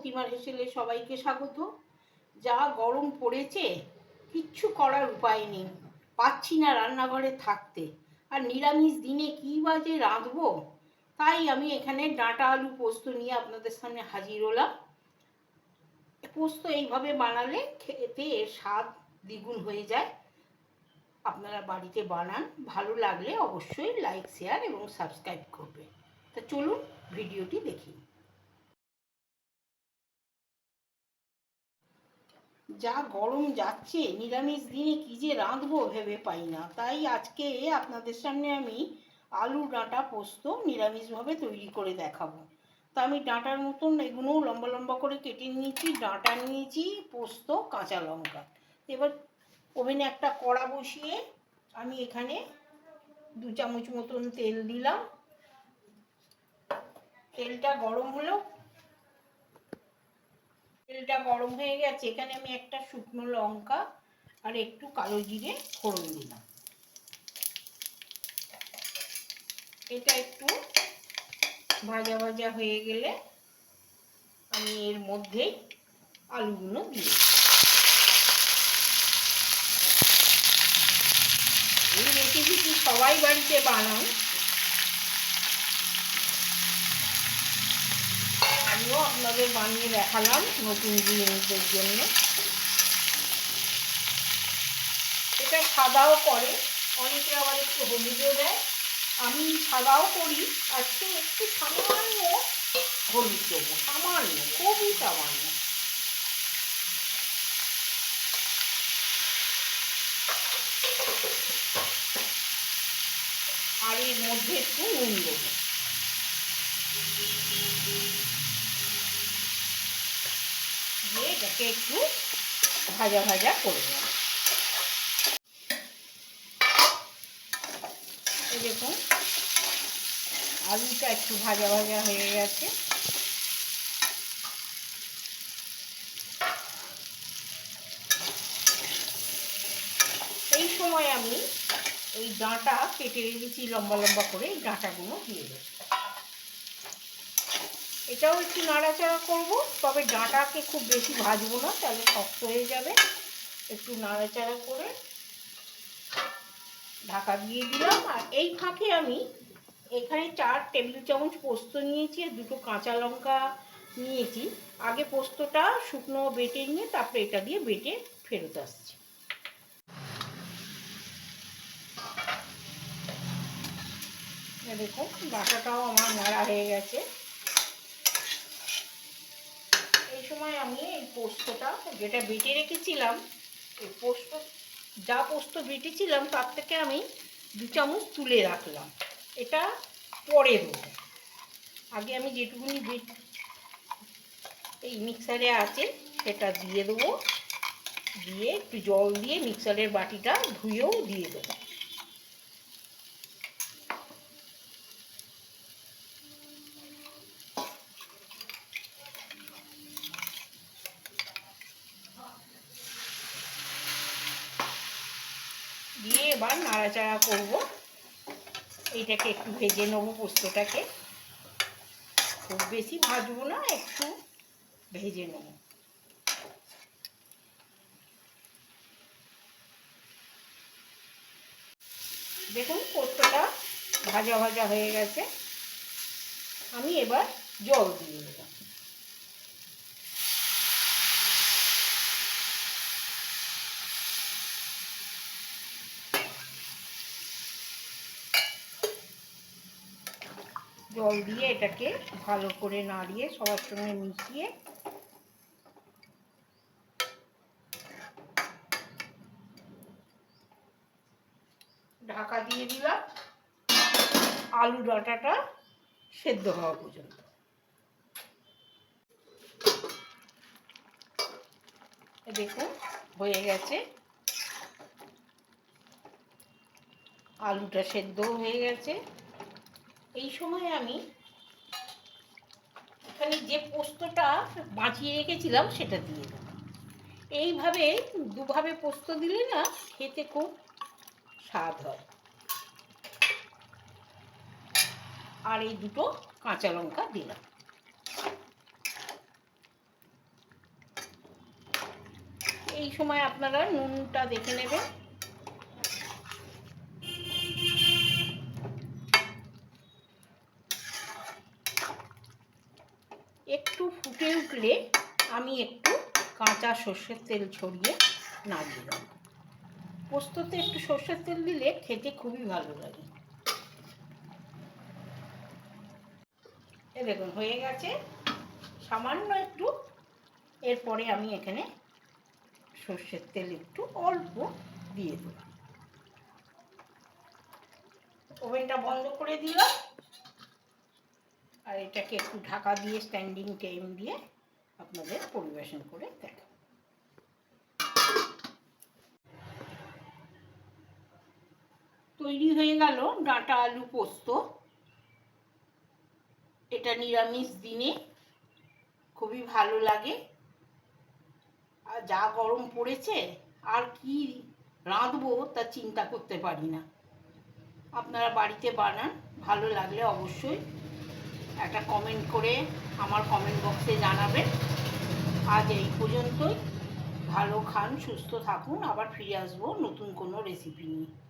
প্রতিমার হেসেলে সবাইকে স্বাগত। যা গরম পড়েছে, কিচ্ছু করার উপায় নেই। পাচ্ছি না রান্নাঘরে থাকতে। আর নিরামিষ দিনে কী বাজে রাঁধবো, তাই আমি এখানে ডাঁটা আলু পোস্ত নিয়ে আপনাদের সামনে হাজির হলাম। পোস্ত এইভাবে বানালে খেতে এর স্বাদ দ্বিগুণ হয়ে যায়। আপনারা বাড়িতে বানান, ভালো লাগলে অবশ্যই লাইক, শেয়ার এবং সাবস্ক্রাইব করবে। তা চলুন ভিডিওটি দেখি। যা গরম যাচ্ছে, নিরামিষ দিনে কি যে রাঁধবো ভেবে পাই না। তাই আজকে আপনাদের সামনে আমি আলু ডাঁটা পোস্ত নিরামিষভাবে তৈরি করে দেখাবো। তা আমি ডাঁটার মতন এগুলো লম্বা লম্বা করে কেটে নিয়েছি, ডাঁটা নিয়েছি, পোস্ত, কাঁচা লঙ্কা। এবার ওভেনে একটা কড়া বসিয়ে আমি এখানে দু চামচ মতন তেল দিলাম। তেলটা গরম হলো তেলটা গরম হয়ে গেছে, এখানে আমি একটা শুকনো লঙ্কা আর একটু কালো জিরে ফোড়ন দিলাম। এটা একটু ভাজা ভাজা হয়ে গেলে আমি এর মধ্যেই আলুগুলো দিয়ে এই রেসিপিটি সবাই বাড়িতে বানান? আমিও আপনাদের বানিয়ে দেখালাম নতুন জিনিসদের জন্য। এটা সাদাও করে, অনেকে আবার একটু হলুদও দেয়। আমি সাদাও করি, আজকে একটু সামান্য হলুদ দেবো, সামান্য, খুবই সামান্য। আর এর মধ্যে একটু নুন দেবো। এটাকে একটু ভাজা ভাজা করে নেব। দেখুন, আলুটা একটু ভাজা ভাজা হয়ে গেছে। এই সময় আমি এই ডাঁটা কেটে রেখেছি লম্বা লম্বা করে ডাঁটাগুলো দিয়ে দেবো। এটাও একটু নাড়াচাড়া করব, তবে ডাঁটাকে খুব বেশি ভাজবো না, তাহলে শক্ত হয়ে যাবে। একটু নাড়াচাড়া করে ঢাকা দিয়ে দিলাম। আর এই ফাঁকে আমি এখানে চার টেবিল চামচ পোস্ত নিয়েছি আর দুটো কাঁচা লঙ্কা নিয়েছি। আগে পোস্তটা শুকনো বেটে নিয়ে তারপরে এটা দিয়ে বেটে ফেরত আসছি। দেখুন, ডাটাটাও আমার নাড়া হয়ে গেছে এই সময় আমি এই পোস্তটা, যেটা বেটে রেখেছিলাম, এই পোস্ত, যা পোস্ত বেটেছিলাম, তার থেকে আমি দু চামচ তুলে রাখলাম। এটা পরে দেবো। আগে আমি যেটুকুনি এই মিক্সারে আছে, সেটা দিয়ে দেবো। দিয়ে একটু জল দিয়ে মিক্সারের বাটিটা ধুয়েও দিয়ে দেবো দিয়ে এবার নাড়াচাড়া করব। এইটাকে একটু ভেজে নেব পোস্তটাকে। খুব বেশি ভাজবো না, একটু ভেজে নেব। দেখুন, পোস্তটা ভাজা ভাজা হয়ে গেছে। আমি এবার জল দিয়ে দেবো। জল দিয়ে এটাকে ভালো করে নাড়িয়ে সবার সঙ্গে মিশিয়ে ঢাকা দিয়ে দিলাম। আলু ডাঁটাটা সেদ্ধ হওয়া পর্যন্ত। দেখুন, হয়ে গেছে। আলুটা সেদ্ধ হয়ে গেছে। এই সময় আমি এখানে যে পোস্তটা বাঁচিয়ে রেখেছিলাম সেটা দিয়ে দেব। এইভাবে দুভাবে পোস্ত দিলে না খেতে খুব স্বাদ হয়। আর এই দুটো কাঁচা লঙ্কা দিলাম। এই সময় আপনারা নুনটা দেখে নেবেন। উঠলে আমি একটু কাঁচা সর্ষের তেল ছড়িয়ে নাড়িয়ে দেবো পোস্ততে একটু সর্ষের তেল দিলে খেতে খুবই ভালো লাগে। এ দেখুন, হয়ে গেছে। সামান্য একটু, এরপরে আমি এখানে সর্ষের তেল একটু অল্প দিয়ে দিলাম। ওভেনটা বন্ধ করে দিলাম। আর এটাকে একটু ঢাকা দিয়ে স্ট্যান্ডিং টাইম দিয়ে আপনাদের পরিবেশন করে দেখাবো। তৈরি হয়ে গেল ডাঁটা আলু পোস্ত। এটা নিরামিষ দিনে খুবই ভালো লাগে। আর যা গরম পড়েছে, আর কি রাঁধবো তা চিন্তা করতে পারি না। আপনারা বাড়িতে বানান, ভালো লাগলে অবশ্যই একটা কমেন্ট করে আমার কমেন্ট বক্সে জানাবেন। আজ এই পর্যন্তই। ভালো খান, সুস্থ থাকুন। আবার ফিরে আসব নতুন কোনো রেসিপি নিয়ে।